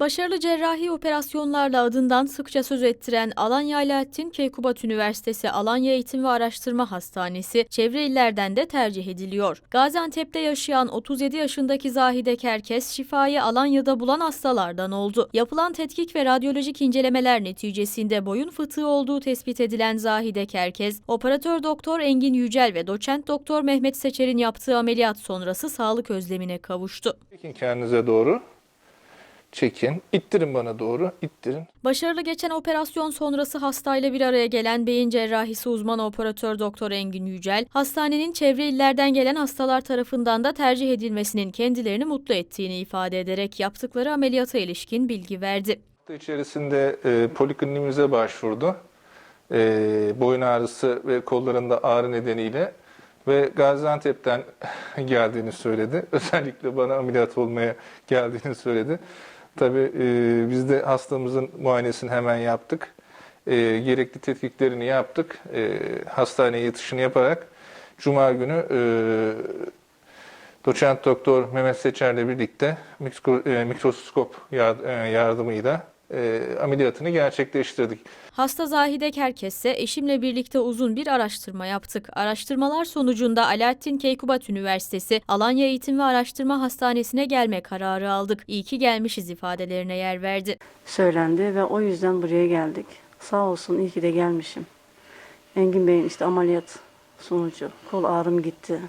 Başarılı cerrahi operasyonlarla adından sıkça söz ettiren Alanya Alaaddin Keykubat Üniversitesi Alanya Eğitim ve Araştırma Hastanesi çevre illerden de tercih ediliyor. Gaziantep'te yaşayan 37 yaşındaki Zahide Kerkes şifayı Alanya'da bulan hastalardan oldu. Yapılan tetkik ve radyolojik incelemeler neticesinde boyun fıtığı olduğu tespit edilen Zahide Kerkez, operatör doktor Engin Yücel ve doçent doktor Mehmet Seçer'in yaptığı ameliyat sonrası sağlık özlemine kavuştu. Kendinize doğru. Çekin. İttirin bana doğru. İttirin. Başarılı geçen operasyon sonrası hastayla bir araya gelen beyin cerrahisi uzmanı operatör doktor Engin Yücel, hastanenin çevre illerden gelen hastalar tarafından da tercih edilmesinin kendilerini mutlu ettiğini ifade ederek yaptıkları ameliyata ilişkin bilgi verdi. Hafta içerisinde e, polikliniğimize başvurdu. E, boyun ağrısı ve kollarında ağrı nedeniyle ve Gaziantep'ten geldiğini söyledi. Özellikle bana ameliyat olmaya geldiğini söyledi. Tabii e, biz de hastamızın muayenesini hemen yaptık. E, gerekli tetkiklerini yaptık. E, hastaneye yatışını yaparak Cuma günü e, doçent doktor Mehmet Seçer'le birlikte mikro- e, mikroskop e, yardımıyla e, ameliyatını gerçekleştirdik. Hasta Zahide Kerkes ise eşimle birlikte uzun bir araştırma yaptık. Araştırmalar sonucunda Alaaddin Keykubat Üniversitesi Alanya Eğitim ve Araştırma Hastanesi'ne gelme kararı aldık. İyi ki gelmişiz ifadelerine yer verdi. söylendi ve o yüzden buraya geldik. Sağ olsun iyi ki de gelmişim. Engin Bey'in işte ameliyat sonucu kol ağrım gitti.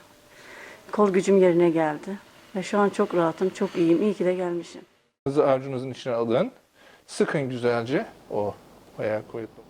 Kol gücüm yerine geldi. Ve şu an çok rahatım, çok iyiyim. İyi ki de gelmişim. Avucunuzun içine alın. Sıkın güzelce. O bayağı koyup.